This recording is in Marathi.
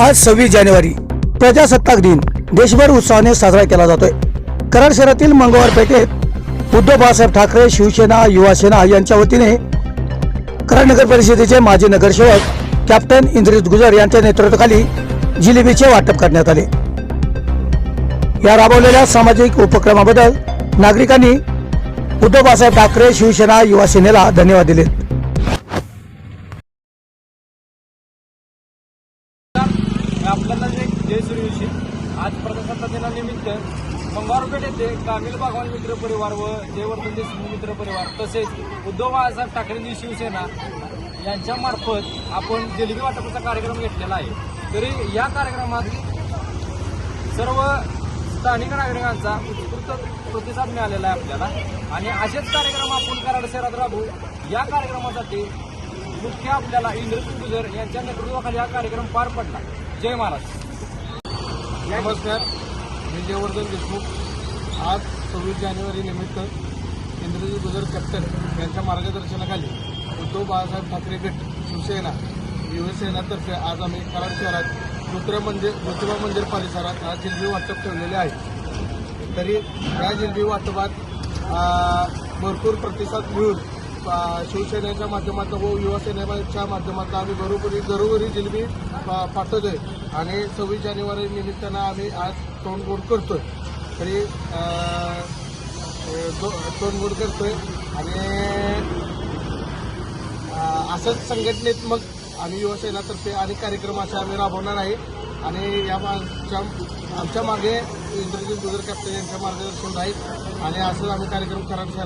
आज सव्वीस जानेवारी प्रजासत्ताक दिन. देशभर उत्साहाने साजरा केला जातोय. कराड शहरातील मंगळवार पेठेत उद्धव बाळासाहेब ठाकरे शिवसेना युवासेना यांच्या वतीने कराड नगर परिषदेचे माजी नगरसेवक कॅप्टन इंद्रित गुजर यांच्या नेतृत्वाखाली जिलेबीचे वाटप करण्यात आले. या राबवलेल्या सामाजिक उपक्रमाबद्दल नागरिकांनी उद्धव बाळासाहेब ठाकरे शिवसेना युवासेनेला धन्यवाद दिले. आपल्याला जे जय सूर्यवंशी आज प्रजासत्ताक दिनानिमित्त मंगळवारपेठ येथे कामिल बागवान मित्र परिवार व जयवर्धन देशमुख मित्र परिवार तसेच उद्धव बाळासाहेब ठाकरेंची शिवसेना यांच्यामार्फत आपण जिलबी वाटपाचा कार्यक्रम घेतलेला आहे. तरी या कार्यक्रमात सर्व स्थानिक नागरिकांचा उत्स्फूर्त प्रतिसाद मिळालेला आहे आपल्याला. आणि असेच कार्यक्रम आपण कराड शहरात राबवू. या कार्यक्रमासाठी मुख्य आपल्याला इंद्रजित गुजर यांच्या नेतृत्वाखाली हा कार्यक्रम पार पडला. जय महाराष्ट्र नमस्कार मी जयवर्धन देशमुख. आज सव्वीस जानेवारी निमित्त इंद्रजी गुजर कॅप्टन यांच्या मार्गदर्शनाखाली उद्धव बाळासाहेब ठाकरे गट शिवसेना युवसेनातर्फे आज आम्ही कराड शहरात दुसऱ्या मंदिर ज्योतिबा मंदिर परिसरात हा जिलबी वाटप ठेवलेले आहे. तरी या जिलबी वाटपात भरपूर प्रतिसाद मिळून शिवसेनेच्या माध्यमातून व युवासेनेच्या माध्यमातून आम्ही घरोघरी घरोघरी जिलबी पा- पाठवतोय. आणि सव्वीस जानेवारी निमित्तानं आम्ही आज तोंडगोड करतोय. तरी तोंडगोड करतोय. आणि असंच असंच संघटनेत्मक आणि युवासेनातर्फे अनेक कार्यक्रम असे आम्ही राबवणार आहे. आणि या आमच्या आमच्या मागे इंद्रजित गुजर कॅप्टन यांच्या मार्गदर्शन राहील. आणि असं आम्ही कार्यक्रम करायचं